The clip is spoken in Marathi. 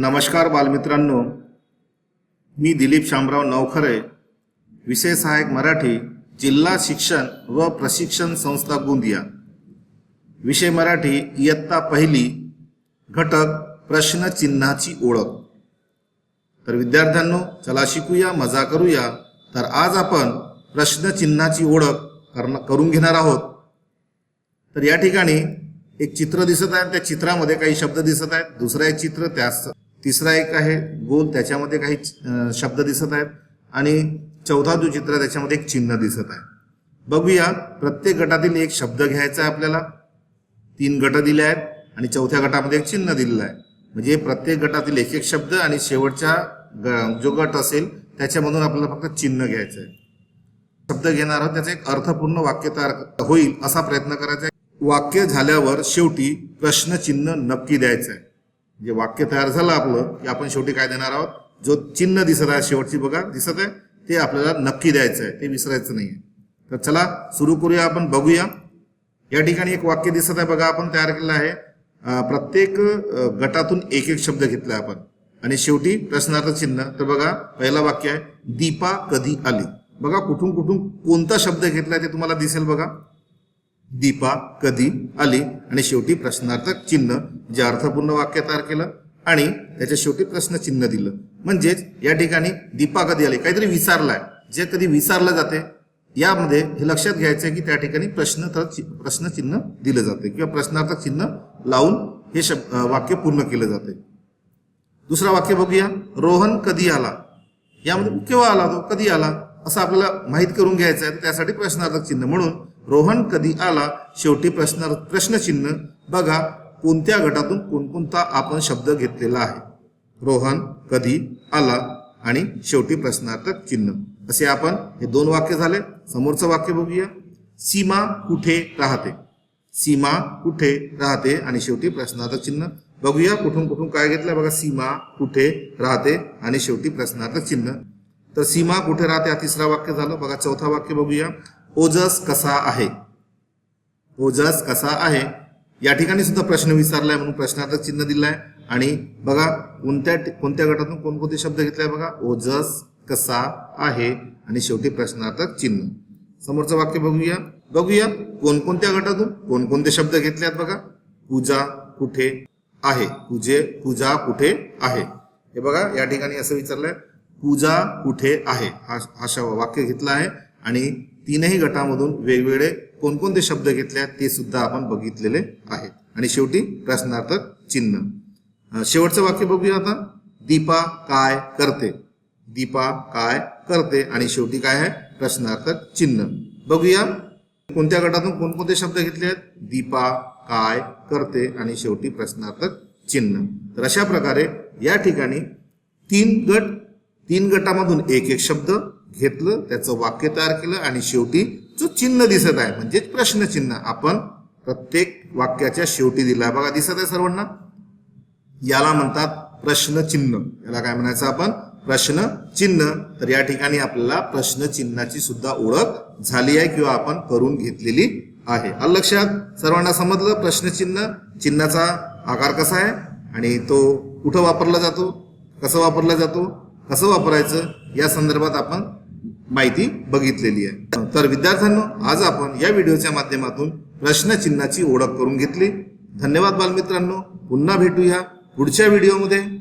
नमस्कार बालमित्रांनो. मी दिलीप शामराव नवखरे विषय सहाय्यक मराठी जिल्हा शिक्षण व प्रशिक्षण संस्था गोंदिया. विषय मराठी इयत्ता पहिली घटक प्रश्नचिन्हाची ओळख. तर विद्यार्थ्यांनो चला शिकूया मजा करूया. तर आज आपण प्रश्नचिन्हाची ओळख करण करून घेणार आहोत. तर या ठिकाणी एक चित्र दिसत आहे त्या चित्रामध्ये काही शब्द दिसत आहेत. दुसरं एक चित्र त्याच तिसरा एक आहे गोल त्याच्यामध्ये काही शब्द दिसत आहेत आणि चौथा जो चित्र आहे त्याच्यामध्ये एक चिन्ह दिसत आहे. बघूया प्रत्येक गटातील एक शब्द घ्यायचा आहे आपल्याला. तीन गट दिले आहेत आणि चौथ्या गटामध्ये एक चिन्ह दिलेलं आहे. म्हणजे प्रत्येक गटातील एक एक शब्द आणि शेवटच्या ग- जो गट असेल त्याच्यामधून आपल्याला फक्त चिन्ह घ्यायचं आहे. शब्द घेणार आहोत त्याचा एक अर्थपूर्ण वाक्य तयार होईल असा प्रयत्न करायचा आहे. वाक्य झाल्यावर शेवटी प्रश्नचिन्ह नक्की द्यायचं आहे. जे वाक्य तयार झालं आपलं की आपण शेवटी काय देणार आहोत? जो चिन्ह दिसत आहे शेवटची बघा दिसत आहे ते आपल्याला नक्की द्यायचं आहे ते विसरायचं नाही तर चला सुरू करूया आपण बघूया. या ठिकाणी एक वाक्य दिसत आहे बघा आपण तयार केलं आहे. प्रत्येक गटातून एक एक शब्द घेतला आपण. आणि शेवटी प्रश्नार्थ चिन्ह तर बघा पहिला वाक्य आहे दीपा कधी आली? बघा कुठून कुठून कोणता शब्द घेतला ते तुम्हाला दिसेल बघा. दीपा कधी आली आणि शेवटी प्रश्नार्थक चिन्ह जे अर्थपूर्ण वाक्य तयार केलं आणि त्याच्या शेवटी प्रश्न चिन्ह दिलं. म्हणजेच या ठिकाणी दीपा कधी आली काहीतरी विचारलाय जे कधी विचारलं जाते यामध्ये हे लक्षात घ्यायचं आहे की त्या ठिकाणी प्रश्न तर प्रश्नचिन्ह दिलं जाते किंवा प्रश्नार्थक चिन्ह लावून हे शब्द वाक्य पूर्ण केलं जाते. दुसरा वाक्य बघूया. रोहन कधी आला? यामध्ये केव्हा आला तो कधी आला? असं आपल्याला माहीत करून घ्यायचं आहे त्यासाठी प्रश्नार्थक चिन्ह. म्हणून रोहन कधी आला? शेवटी प्रश्न प्रश्नचिन्ह. बघा कोणत्या गटातून कोणकोणता आपण शब्द घेतलेला आहे? रोहन कधी आला? आणि शेवटी प्रश्नार्थक चिन्ह. असे आपण हे दोन वाक्य झाले. समोरचं वाक्य बघूया. सीमा कुठे राहते? सीमा कुठे राहते? आणि शेवटी प्रश्नार्थक चिन्ह. बघूया कुठून कुठून काय घेतलं. बघा सीमा कुठे राहते? आणि शेवटी प्रश्नार्थक चिन्ह. तर सीमा कुठे राहते? हा तिसरा वाक्य झालं. बघा चौथा वाक्य बघूया. ओजस कसा आहे? ओजस कसा आहे? या ठिकाणी सुद्धा प्रश्न विचारलाय म्हणून प्रश्नार्थक चिन्ह दिलाय. आणि बघा कोणत्या कोणत्या गटातून कोणकोणते शब्द घेतलाय बघा? ओजस कसा आहे? आणि शेवटी प्रश्नार्थक चिन्ह. समोरचं वाक्य बघूया. बघूया कोणकोणत्या गटातून कोणकोणते शब्द घेतले आहेत बघा? पूजा कुठे आहे? पूजे पूजा कुठे आहे? हे बघा या ठिकाणी असं विचारलंय. पूजा कुठे आहे? हा हा वाक्य घेतला आहे. आणि तीनही गटामधून वेगवेगळे कोणकोणते शब्द घेतले आहेत ते सुद्धा आपण बघितलेले आहेत. आणि शेवटी प्रश्नार्थक चिन्ह. शेवटचं वाक्य बघूया आता. दीपा काय करते? दीपा काय करते? आणि शेवटी काय आहे? प्रश्नार्थक चिन्ह. बघूया कोणत्या गटातून कोणकोणते शब्द घेतले आहेत? दीपा काय करते? आणि शेवटी प्रश्नार्थक चिन्ह. तर अशा प्रकारे या ठिकाणी तीन गट तीन गटामधून एक एक शब्द घेतलं त्याचं वाक्य तयार केलं आणि शेवटी जो चिन्ह दिसत आहे म्हणजेच प्रश्नचिन्ह आपण प्रत्येक वाक्याच्या शेवटी दिला बघा दिसत आहे सर्वांना? याला म्हणतात प्रश्नचिन्ह. याला काय म्हणायचं आपण? प्रश्न चिन्ह तर या ठिकाणी आपल्याला प्रश्नचिन्हाची सुद्धा ओळख झाली आहे किंवा आपण करून घेतलेली आहे. आलं लक्षात? सर्वांना समजलं प्रश्नचिन्ह? चिन्हाचा आकार कसा आहे? आणि तो कुठं वापरला जातो? कसं वापरला जातो? कसं वापरायचं? या संदर्भात आपण माहिती बघितलेली आहे. तर विद्यार्थ्यांनो आज आपण या व्हिडिओच्या माध्यमातून प्रश्नचिन्हाची ओळख करून घेतली. धन्यवाद बालमित्रांनो. पुन्हा भेटूया पुढच्या व्हिडिओमध्ये.